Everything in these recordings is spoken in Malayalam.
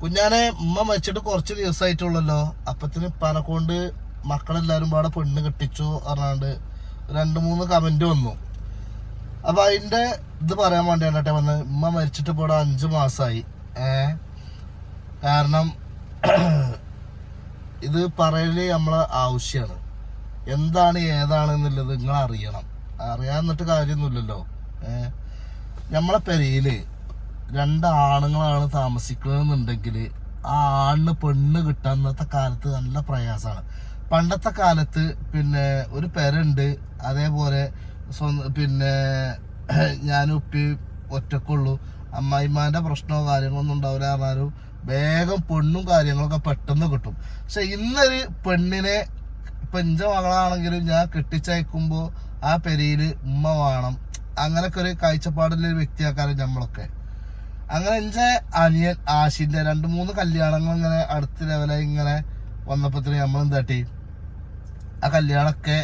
കുഞ്ഞാനെ ഉമ്മ മരിച്ചിട്ട് കുറച്ച് ദിവസമായിട്ടുള്ളല്ലോ അപ്പത്തിന് ഇപ്പാനെ കൊണ്ട് മക്കളെല്ലാരും പാടെ പെണ്ണ് കെട്ടിച്ചു പറഞ്ഞാണ്ട് രണ്ട് മൂന്ന് കമന്റ് വന്നു. അപ്പൊ അതിന്റെ ഇത് പറയാൻ വേണ്ടിയാണ് വന്ന്. ഉമ്മ മരിച്ചിട്ട് ഇപ്പോൾ അഞ്ച് മാസമായി കാരണം ഇത് പറയൽ നമ്മളെ ആവശ്യമാണ് എന്താണ് ഏതാണ് എന്നുള്ളത് നിങ്ങൾ അറിയണം അറിയാന്നിട്ട് കാര്യമൊന്നുമില്ലല്ലോ. നമ്മളെ പെരയിൽ രണ്ട് ആണുങ്ങളാണ് താമസിക്കുന്നതെന്നുണ്ടെങ്കിൽ ആ ആണിന് പെണ്ണ് കിട്ടാൻ ഇന്നത്തെ കാലത്ത് നല്ല പ്രയാസമാണ് പണ്ടത്തെ കാലത്ത് പിന്നെ ഒരു പെരുണ്ട് അതേപോലെ പിന്നെ ഞാനും ഉപ്പി ഒറ്റക്കുള്ളൂ. അമ്മായിമാന്റെ പ്രശ്നമോ കാര്യങ്ങളൊന്നും ഉണ്ടാവില്ല പറഞ്ഞാലും വേഗം പെണ്ണും കാര്യങ്ങളൊക്കെ പെട്ടെന്ന് കിട്ടും. പക്ഷെ ഇന്നൊരു പെണ്ണിനെ ഇപ്പൊ എന്റെ മകളാണെങ്കിലും ഞാൻ കെട്ടിച്ചയക്കുമ്പോ ആ പെരയിൽ ഉമ്മ വേണം. അങ്ങനൊക്കെ ഒരു കാഴ്ചപ്പാടുള്ള ഒരു വ്യക്തിയാക്കാരും നമ്മളൊക്കെ അങ്ങനെ എന്റെ അനിയൻ ആശിന്റെ രണ്ട് മൂന്ന് കല്യാണങ്ങൾ ഇങ്ങനെ അടുത്ത ലെവലായി ഇങ്ങനെ വന്നപ്പോ നമ്മളും എന്താട്ടി ആ കല്യാണമൊക്കെ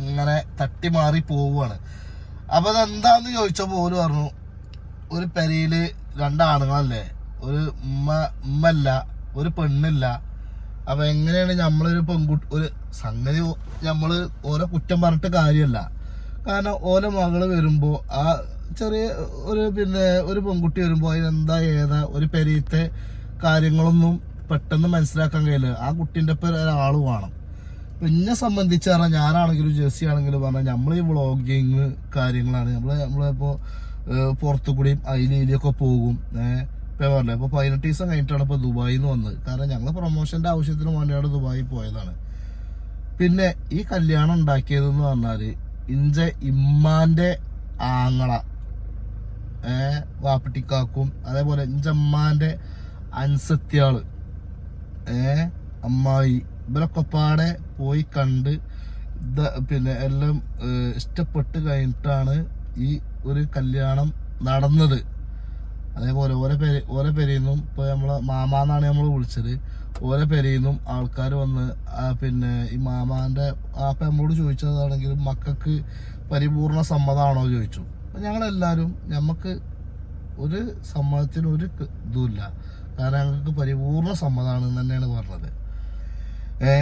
ഇങ്ങനെ തട്ടി മാറി പോവുകയാണ് അപ്പൊ അതെന്താന്ന് ചോദിച്ചപ്പോ ഓര് പറഞ്ഞു ഒരു പെരയിൽ രണ്ടാണുങ്ങളല്ലേ ഒരു ഉമ്മ ഉമ്മല്ല ഒരു പെണ്ണില്ല. അപ്പൊ എങ്ങനെയാണ് നമ്മളൊരു പെൺകുട്ടി ഒരു സംഗതി നമ്മൾ ഓരോ കുറ്റം പറഞ്ഞിട്ട് കാര്യമല്ല കാരണം ഓരോ മകൾ വരുമ്പോ ആ ചെറിയ ഒരു പിന്നെ ഒരു പെൺകുട്ടി വരുമ്പോൾ അതിനെന്താ ഏതാ ഒരു പെരീത്തെ കാര്യങ്ങളൊന്നും പെട്ടെന്ന് മനസ്സിലാക്കാൻ കഴിയില്ല. ആ കുട്ടീന്റെ ഒപ്പം ഒരാൾ വേണം. പിന്നെ സംബന്ധിച്ച് പറഞ്ഞാൽ ഞാനാണെങ്കിലും ജെസ്സി ആണെങ്കിലും പറഞ്ഞാൽ നമ്മൾ ഈ വ്ളോഗിങ് കാര്യങ്ങളാണ്. നമ്മൾ നമ്മളിപ്പോൾ പുറത്തു കൂടിയും അതിലൊക്കെ പോകും. ഏഹ് ഇപ്പം പറഞ്ഞില്ല ഇപ്പോൾ പതിനെട്ട് ദിവസം കഴിഞ്ഞിട്ടാണ് ഇപ്പോൾ ദുബായിൽ നിന്ന് വന്നത്. കാരണം ഞങ്ങൾ പ്രൊമോഷന്റെ ആവശ്യത്തിന് വേണ്ടിയാണ് ദുബായിൽ പോയതാണ്. പിന്നെ ഈ കല്യാണം ഉണ്ടാക്കിയതെന്ന് പറഞ്ഞാൽ ഇഞ്ച ഇമ്മാന്റെ ആങ്ങള വാപ്പട്ടിക്കാക്കും. അതേപോലെ ഇഞ്ചമ്മാന്റെ അൻസത്യാൾ ഏ അമ്മായി. ഇവരൊക്കെ പാടെ പോയി കണ്ട് പിന്നെ എല്ലാം ഇഷ്ടപ്പെട്ട് കഴിഞ്ഞിട്ടാണ് ഈ ഒരു കല്യാണം നടന്നത്. അതേപോലെ ഓരോ പേര് ഓരോ പേരിൽ നിന്നും ഇപ്പോൾ നമ്മളെ മാമാന്നാണ് നമ്മൾ വിളിച്ചത്. ഓരോ പേരിൽ നിന്നും ആൾക്കാർ വന്ന് പിന്നെ ഈ മാമാന്റെ ആ അപ്പം നമ്മളോട് ചോദിച്ചതാണെങ്കിലും മക്കൾക്ക് പരിപൂർണ സമ്മതമാണോ ചോദിച്ചു. അപ്പം ഞങ്ങളെല്ലാവരും നമുക്ക് ഒരു സമ്മതത്തിന് ഒരു ഇതുമില്ല. കാരണം ഞങ്ങൾക്ക് പരിപൂർണ സമ്മതമാണ് തന്നെയാണ് പറഞ്ഞത്. ഏ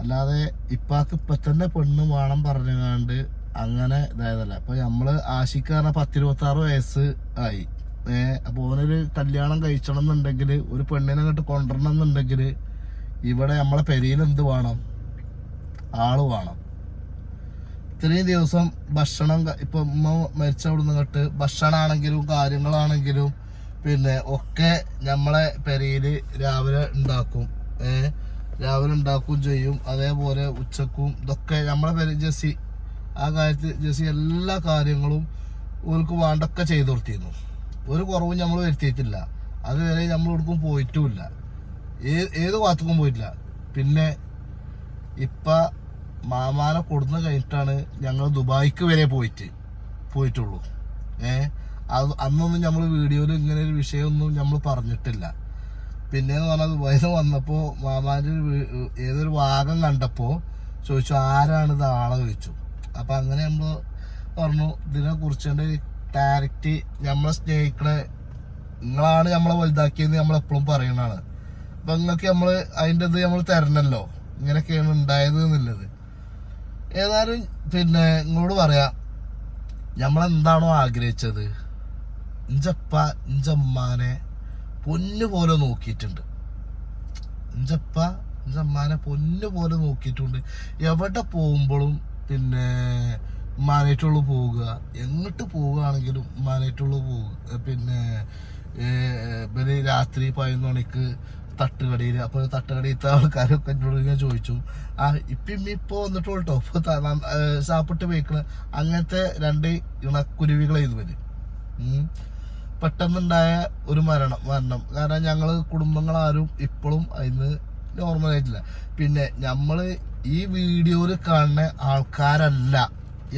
അല്ലാതെ ഇപ്പാക്ക് ഇപ്പൊ തന്നെ പെണ്ണ് വേണം പറഞ്ഞുകൊണ്ട് അങ്ങനെ ഇതായതല്ല. അപ്പൊ നമ്മൾ ആശിക്ക് പത്തിരുപത്തി ആറ് വയസ്സ് ആയി. ഏ അപ്പൊ ഓനൊരു കല്യാണം കഴിച്ചണം എന്നുണ്ടെങ്കിൽ ഒരു പെണ്ണിനെ അങ്ങോട്ട് കൊണ്ടുവരണം എന്നുണ്ടെങ്കിൽ ഇവിടെ നമ്മളെ പെരിയിൽ എന്ത് വേണം? ആൾ വേണം. ഇത്രയും ദിവസം ഭക്ഷണം ഇപ്പൊ ഉമ്മ മരിച്ച അവിടുന്ന് കട്ട് ഭക്ഷണമാണെങ്കിലും കാര്യങ്ങളാണെങ്കിലും പിന്നെ ഒക്കെ നമ്മളെ പെരയിൽ രാവിലെ ഉണ്ടാക്കും ഏ? രാവിലെ ഉണ്ടാക്കുകയും ചെയ്യും. അതേപോലെ ഉച്ചക്കും ഇതൊക്കെ നമ്മളെ പെര ജെസ്സി ആ കാര്യത്തിൽ ജെസ്സി എല്ലാ കാര്യങ്ങളും ഓർക്ക് വേണ്ടൊക്കെ ചെയ്തു കൊടുത്തിരുന്നു. ഒരു കുറവും നമ്മൾ വരുത്തിയിട്ടില്ല. അതുവരെ നമ്മൾ എവിടേക്കും പോയിട്ടുമില്ല ഏത് ഏത് ഭാഗത്തേക്കും പോയിട്ടില്ല. പിന്നെ ഇപ്പൊ മാമാനെ കൊടുന്ന കഴിഞ്ഞിട്ടാണ് ഞങ്ങൾ ദുബായിക്ക് വരെ പോയിട്ട് പോയിട്ടുള്ളൂ. ഏ? അത് അന്നൊന്നും നമ്മൾ വീഡിയോയിൽ ഇങ്ങനെ ഒരു വിഷയമൊന്നും നമ്മൾ പറഞ്ഞിട്ടില്ല. പിന്നെ എന്ന് പറഞ്ഞാൽ ദുബായിൽ നിന്ന് വന്നപ്പോൾ മാമാന്റെ ഒരു ഏതൊരു ഭാഗം കണ്ടപ്പോൾ ചോദിച്ചു ആരാണ് ഇത്? ആളെ ചോദിച്ചു. അപ്പം അങ്ങനെ നമ്മൾ പറഞ്ഞു ഇതിനെ കുറിച്ചുകൊണ്ട് ഡയറക്റ്റ് നമ്മളെ സ്നേഹിക്കണ നിങ്ങളാണ് നമ്മളെ വലുതാക്കിയെന്ന് നമ്മൾ എപ്പോഴും പറയണതാണ്. അപ്പം നിങ്ങൾക്ക് നമ്മൾ അതിന്റെ ഇത് നമ്മൾ തരണല്ലോ. ഇങ്ങനെയൊക്കെയാണ് ഉണ്ടായത് എന്നുള്ളത്. ഏതായാലും പിന്നെ ഇങ്ങോട് പറയാം നമ്മളെന്താണോ ആഗ്രഹിച്ചത്? ഇഞ്ചപ്പ ഇഞ്ചമ്മാനെ പൊന്നു പോലെ നോക്കിയിട്ടുണ്ട്. ഇഞ്ചപ്പ ഇഞ്ചമ്മാനെ പൊന്നു പോലെ നോക്കിയിട്ടുണ്ട്. എവിടെ പോകുമ്പോഴും പിന്നെ ഉമ്മാനായിട്ടുള്ളു പോവുക. എങ്ങോട്ട് പോവുകയാണെങ്കിലും ഉമ്മാനായിട്ടുള്ളു പോവുക. പിന്നെ രാത്രി പതിനൊന്ന് മണിക്ക് തട്ടുകടയിൽ അപ്പോൾ തട്ടുകടയിലത്തെ ആൾക്കാരൊക്കെ എന്നോട് ഇങ്ങനെ ചോദിച്ചു. ആ ഇപ്പം ഇപ്പോൾ വന്നിട്ടുള്ളൂ കേട്ടോ ഇപ്പോൾ സാപ്പിട്ട് പോയിക്കണ അങ്ങനത്തെ രണ്ട് ഇണക്കുരുവികളായിരുന്നു വരും. പെട്ടെന്നുണ്ടായ ഒരു മരണം മരണം. കാരണം ഞങ്ങൾ കുടുംബങ്ങളാരും ഇപ്പോഴും അതിന് നോർമൽ ആയിട്ടില്ല. പിന്നെ നമ്മൾ ഈ വീഡിയോയിൽ കാണുന്ന ആൾക്കാരല്ല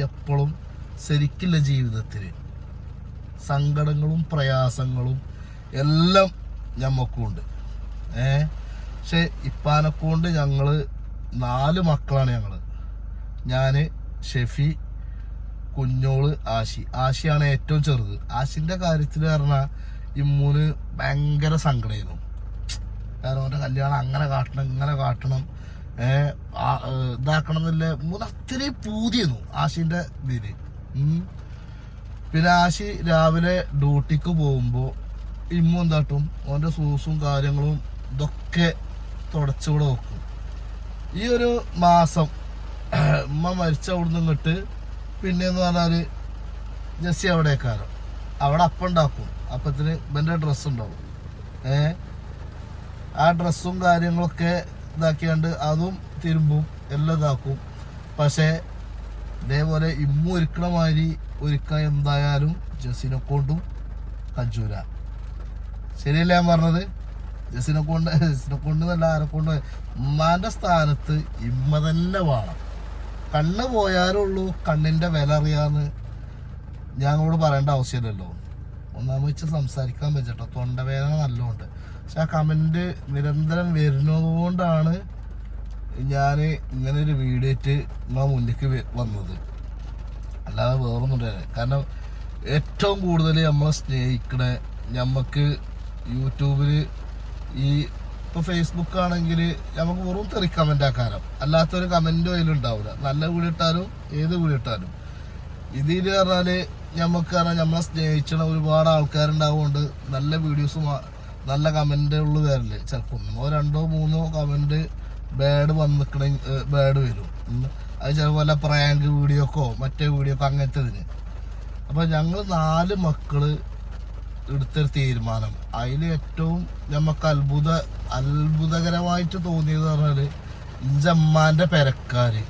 എപ്പോഴും ശരിക്കില്ല ജീവിതത്തിൽ സങ്കടങ്ങളും പ്രയാസങ്ങളും എല്ലാം ഞമ്മക്കുണ്ട്. ഏ? പക്ഷെ ഇപ്പാനെക്കൊണ്ട് ഞങ്ങൾ നാല് മക്കളാണ് ഞങ്ങൾ. ഞാൻ ഷെഫി കുഞ്ഞോൾ ആശി. ആശിയാണ് ഏറ്റവും ചെറുത്. ആശിന്റെ കാര്യത്തിൽ പറഞ്ഞാൽ ഇമ്മൂന് ഭയങ്കര സങ്കടമായിരുന്നു കാരണം അവന്റെ കല്യാണം അങ്ങനെ കാട്ടണം ഇങ്ങനെ കാട്ടണം ഇതാക്കണം എന്നില്ല മൂന്ന് അത്രയും പൂതിയെന്നു ആശിന്റെ ഇതിൽ. ഉം. പിന്നെ ആശി രാവിലെ ഡ്യൂട്ടിക്ക് പോകുമ്പോൾ ഇമ്മു എന്താട്ടും അവന്റെ സൂസും കാര്യങ്ങളും ഇതൊക്കെ തുടച്ചുകൂടെ വെക്കും ഈ ഒരു മാസം ഉമ്മ മരിച്ച അവിടുന്ന് ഇങ്ങോട്ട് പിന്നെ എന്ന് പറഞ്ഞാൽ ജസ്സി അവിടേക്കാരം അവിടെ അപ്പം ഉണ്ടാക്കും. അപ്പത്തിന് ഇവന്റെ ഡ്രസ്സ് ഉണ്ടാവും. ഏ? ആ ഡ്രസ്സും കാര്യങ്ങളൊക്കെ ഇതാക്കിയാണ്ട് അതും തിരുമ്പും എല്ലാം ഇതാക്കും. പക്ഷേ ഇതേപോലെ ഇമ്മ ഒരുക്കണ മാതിരി ഒരുക്കാൻ എന്തായാലും ജസ്സിനെ കൊണ്ടും കജൂര ശരിയല്ലേ ഞാൻ പറഞ്ഞത്? ജസ്സിനെ കൊണ്ട് ജസ്സിനെ കൊണ്ട് നല്ല ആരെ കൊണ്ട്. ഉമ്മാന്റെ സ്ഥാനത്ത് ഇമ്മ തന്നെ വേണം. കണ്ണ് പോയാലുള്ളൂ കണ്ണിന്റെ വില അറിയാന്ന് ഞങ്ങളോട് പറയേണ്ട ആവശ്യമില്ലല്ലോ. ഒന്നാമത് വെച്ച് സംസാരിക്കാൻ പറ്റട്ടോ തൊണ്ടവേദന നല്ലോണ്ട്. പക്ഷെ ആ കമന്റ് നിരന്തരം വരുന്നതുകൊണ്ടാണ് ഞാൻ ഇങ്ങനെ ഒരു വീഡിയോ ആയിട്ട് മുന്നിലേക്ക് വന്നത്. അല്ലാതെ വേറൊന്നും ഉണ്ടായില്ല കാരണം ഏറ്റവും കൂടുതൽ നമ്മളെ സ്നേഹിക്കണ നമുക്ക് യൂട്യൂബിൽ ഈ ഇപ്പൊ ഫേസ്ബുക്ക് ആണെങ്കിൽ നമുക്ക് വെറും തെറി കമന്റ് ആക്കാരം അല്ലാത്തൊരു കമന്റും അതിലുണ്ടാവില്ല നല്ല വീട് ഇട്ടാലും ഏത് വീട് ഇട്ടാലും. ഇതിൽ പറഞ്ഞാൽ നമുക്ക് പറഞ്ഞാൽ നമ്മളെ സ്നേഹിച്ചണ ഒരുപാട് ആൾക്കാരുണ്ടാവുകൊണ്ട് നല്ല വീഡിയോസ് നല്ല കമന്റ് ഉള്ളു വരില്ലേ ചിലപ്പോൾ ഒന്നോ രണ്ടോ മൂന്നോ കമന്റ് ബാഡ് വന്നിക്കണ ബാഡ് വരും. അത് ചിലപ്പോൾ പ്രാങ്ക് വീഡിയോക്കോ മറ്റേ വീഡിയോക്കോ അങ്ങനത്തെ ഇതിന് അപ്പൊ ഞങ്ങൾ നാല് മക്കൾ എടുത്തൊരു തീരുമാനം. അതിൽ ഏറ്റവും നമുക്ക് അത്ഭുത അത്ഭുതകരമായിട്ട് തോന്നിയത് പറഞ്ഞാൽ ഇഞ്ചമ്മാന്റെ പെരക്കാര്.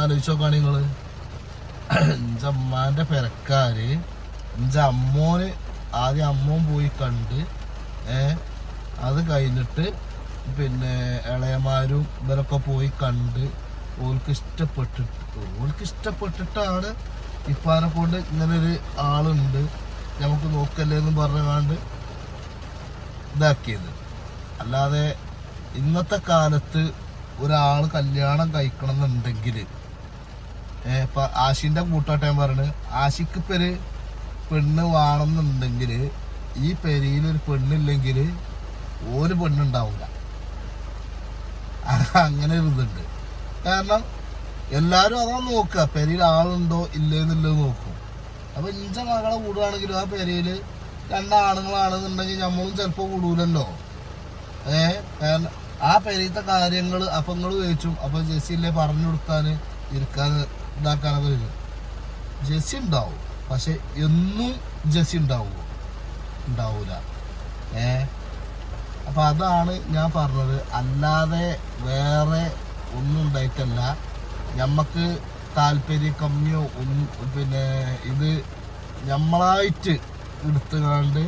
ആലോചിച്ച് നോക്കാണ് നിങ്ങൾ. ഇഞ്ചമ്മാന്റെ പെരക്കാര് ഇഞ്ച അമ്മോന് ആദ്യം അമ്മോൻ പോയി കണ്ട് ഏ അത് കഴിഞ്ഞിട്ട് പിന്നെ ഇളയമാരും ഇവരൊക്കെ പോയി കണ്ട് ഓൾക്ക് ഇഷ്ടപ്പെട്ടിട്ട് ഓൾക്ക് ഇഷ്ടപ്പെട്ടിട്ടാണ് ഇപ്പാനെ കൊണ്ട് ഇങ്ങനൊരു ആളുണ്ട്. നമുക്ക് നോക്കല്ലേ എന്ന് പറഞ്ഞുകൊണ്ട് ഇതാക്കിയത്. അല്ലാതെ ഇന്നത്തെ കാലത്ത് ഒരാൾ കല്യാണം കഴിക്കണം എന്നുണ്ടെങ്കിൽ ഇപ്പൊ ആശിന്റെ കൂട്ടാട്ടൻ പറഞ്ഞു ആശിക്ക് പേര് പെണ്ണ് വേണമെന്നുണ്ടെങ്കിൽ ഈ പെരിയിൽ ഒരു പെണ്ണില്ലെങ്കിൽ ഒരു പെണ്ണുണ്ടാവില്ല അങ്ങനെ ഒരു ഇതുണ്ട്. കാരണം എല്ലാരും അതാ നോക്കുക പെരിയിൽ ആളുണ്ടോ ഇല്ലേ എന്നുള്ളത് നോക്കും. അപ്പൊ ഇഞ്ച മകളെ കൂടുകയാണെങ്കിലും ആ പെരയിൽ രണ്ടാണുങ്ങളാണെന്നുണ്ടെങ്കിൽ നമ്മളും ചിലപ്പോൾ കൂടൂലല്ലോ. ഏ? ആ പെരയത്തെ കാര്യങ്ങൾ അപ്പൊ നിങ്ങൾ ചോദിച്ചു. അപ്പൊ ജെസ്സിയില്ലേ പറഞ്ഞു കൊടുക്കാൻ ഇരിക്കാൻ ഇതാക്കാനൊക്കെ വരും ജെസ്സി ഉണ്ടാവും പക്ഷെ എന്നും ജെസ്സി ഉണ്ടാവുമോ ഉണ്ടാവൂല ഏ? അപ്പൊ അതാണ് ഞാൻ പറഞ്ഞത്. അല്ലാതെ വേറെ ഒന്നും ഉണ്ടായിട്ടല്ല. ഞമ്മക്ക് താല്പര്യ കമ്മിയോ പിന്നെ ഇത് ഞമ്മളായിട്ട് എടുത്തുകൊണ്ട്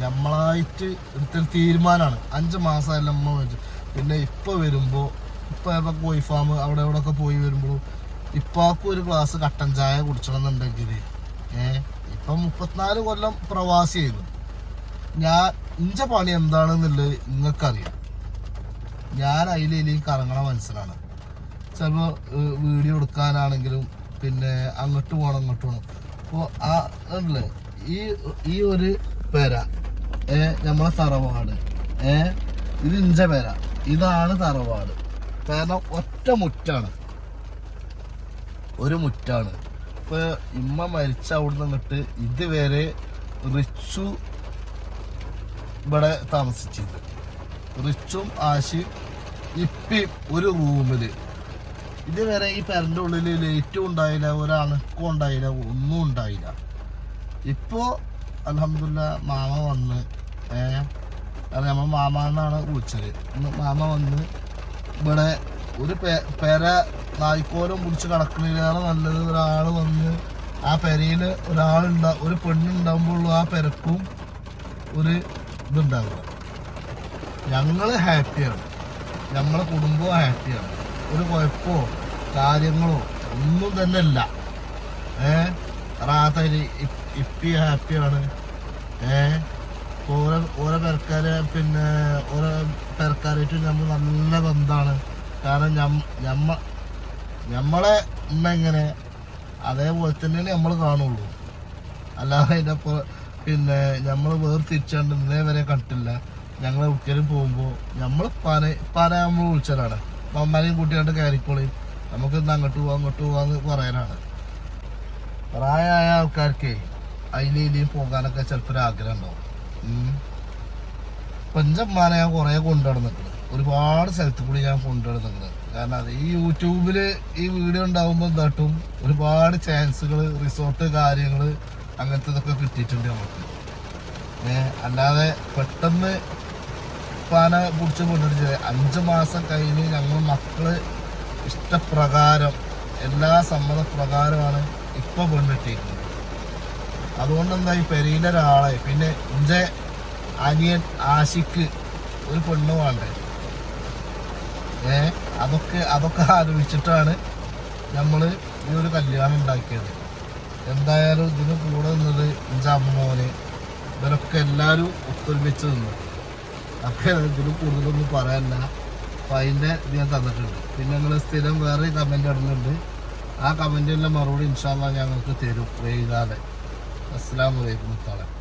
നമ്മളായിട്ട് എടുത്തൊരു തീരുമാനമാണ് അഞ്ച് മാസമല്ല നമ്മൾ വെച്ചു. പിന്നെ ഇപ്പോൾ വരുമ്പോൾ ഇപ്പോൾ ഇപ്പം കോഴി ഫാം അവിടെ ഇവിടെ ഒക്കെ പോയി വരുമ്പോൾ ഇപ്പാക്കും ഒരു ഗ്ലാസ് കട്ടൻ ചായ കുടിച്ചണം എന്നുണ്ടെങ്കിൽ ഏഹ് ഇപ്പം മുപ്പത്തിനാല് കൊല്ലം പ്രവാസി ചെയ്തു ഞാൻ ഇഞ്ച പണി എന്താണെന്നുള്ളത് നിങ്ങൾക്കറിയാം ഞാൻ അതിലേക്ക് കറങ്ങണ മനസ്സിലാണ്. ചിലപ്പോൾ വീഡിയോ എടുക്കാനാണെങ്കിലും പിന്നെ അങ്ങോട്ട് പോകണം അങ്ങോട്ട് പോകണം അപ്പോൾ ആ ഉണ്ടല്ലേ ഈ ഈ ഒരു പേര ഏ നമ്മളെ തറവാട് ഏ ഇത് ഇഞ്ച പേര. ഇതാണ് തറവാട്. കാരണം ഒറ്റ മുറ്റാണ്. ഒരു മുറ്റാണ്. ഇപ്പൊ ഇമ്മ മരിച്ച അവിടെ നിന്നിട്ട് ഇതുവരെ റിച്ചു ഇവിടെ താമസിച്ചത് റിച്ചും ആശി ഇപ്പി ഒരു റൂമിൽ. ഇതുവരെ ഈ പെരന്റെ ഉള്ളിൽ ലൈറ്റും ഉണ്ടായില്ല ഒരണക്കും ഉണ്ടായില്ല ഒന്നും ഉണ്ടായില്ല. ഇപ്പോൾ അലഹമില്ല മാമ വന്ന് അത് നമ്മ മാമ എന്നാണ് വിളിച്ചത്. മാമ വന്ന് ഇവിടെ ഒരു പെര നായ്ക്കോലം പിടിച്ച് കിടക്കണേലേറെ നല്ലത് ഒരാൾ വന്ന് ആ പെരയിൽ ഒരാളുണ്ടാ ഒരു പെണ്ണുണ്ടാകുമ്പോൾ ആ പെരക്കും ഒരു ഇതുണ്ടാവുക. ഞങ്ങൾ ഹാപ്പിയാണ് നമ്മളെ കുടുംബവും ഹാപ്പിയാണ് ഒരു കുഴപ്പമോ കാര്യങ്ങളോ ഒന്നും തന്നെ ഇല്ല ഏ റാത്തരി ഇപ്പി ഹാപ്പിയാണ് ഏ? ഓരോ ഓരോ പെരക്കാര് പിന്നെ ഓരോ പെരക്കാരായിട്ട് നമ്മൾ നല്ല ബന്ധമാണ് കാരണം ഞമ്മ നമ്മളെ ഉമ്മ എങ്ങനെ? അതേപോലെ തന്നെയാണ് നമ്മൾ കാണുള്ളൂ. അല്ലാതെ അതിന്റെ പിന്നെ നമ്മൾ വേർതിരിച്ചാണ്ട് ഇന്നേ വരെ കണ്ടിട്ടില്ല. ഞങ്ങൾ ഒരിക്കലും പോകുമ്പോൾ നമ്മൾ പന പന നമ്മൾ വിളിച്ചതാണ്. മമ്മാനെയും കൂട്ടിയാണ്ട് കയറിക്കോളി. നമുക്ക് ഇന്ന് അങ്ങോട്ട് പോവാം അങ്ങോട്ട് പോവാന്ന് പറയാനാണ്. പ്രായമായ ആൾക്കാർക്ക് അതിലും ഇതിലും പോകാനൊക്കെ ചിലപ്പോൾ ഒരു ആഗ്രഹം ഉണ്ടാവും. പഞ്ചമ്മാനെ ഞാൻ കുറേ കൊണ്ടുനടന്നിട്ടുണ്ട് ഒരുപാട് സ്ഥലത്ത് കൂടി ഞാൻ കൊണ്ടുനടന്നിട്ടുണ്ട് കാരണം അത് ഈ യൂട്യൂബിൽ ഈ വീഡിയോ ഉണ്ടാകുമ്പോൾ എന്താട്ടും ഒരുപാട് ചാൻസുകൾ റിസോർട്ട് കാര്യങ്ങൾ അങ്ങനത്തെ ഇതൊക്കെ കിട്ടിയിട്ടുണ്ട് നമുക്ക് അല്ലാതെ പെട്ടെന്ന് പാന പിടിച്ച് കൊണ്ടുവരിച്ചത് അഞ്ച് മാസം കഴിഞ്ഞ് ഞങ്ങൾ മക്കൾ ഇഷ്ടപ്രകാരം എല്ലാ സമ്മതപ്രകാരമാണ് ഇപ്പൊ പെണ്ണിട്ടിരിക്കുന്നത് അതുകൊണ്ട് എന്താ ഈ പെരയിലെ ഒരാളെ പിന്നെ എന്റെ അനിയൻ ആശിക്ക് ഒരു പെണ്ണ് വേണ്ടേ? ഏ അതൊക്കെ അതൊക്കെ ആലോചിച്ചിട്ടാണ് നമ്മൾ ഈ ഒരു കല്യാണം ഉണ്ടാക്കിയത്. എന്തായാലും ഇതിന് കൂടെ നിന്നത് എന്റെ അമ്മോന് ഇവരൊക്കെ എല്ലാവരും ഒത്തൊരുമിച്ച് നിന്നു. അപ്പൊ ഇതിന് കൂടുതലൊന്നും പറയാനില്ല. അപ്പൊ അതിന്റെ ഇത് ഞാൻ തന്നിട്ടുണ്ട്. പിന്നെ നിങ്ങൾ സ്ഥിരം വേറെ കമന്റ് ഇടുന്നുണ്ട്. ആ കമന്റിന്റെ മറുപടി ഇൻഷാല്ല ഞങ്ങൾക്ക് തരും വൈകാതെ. അസ്സാം വലൈക്കും മുത്താളെ.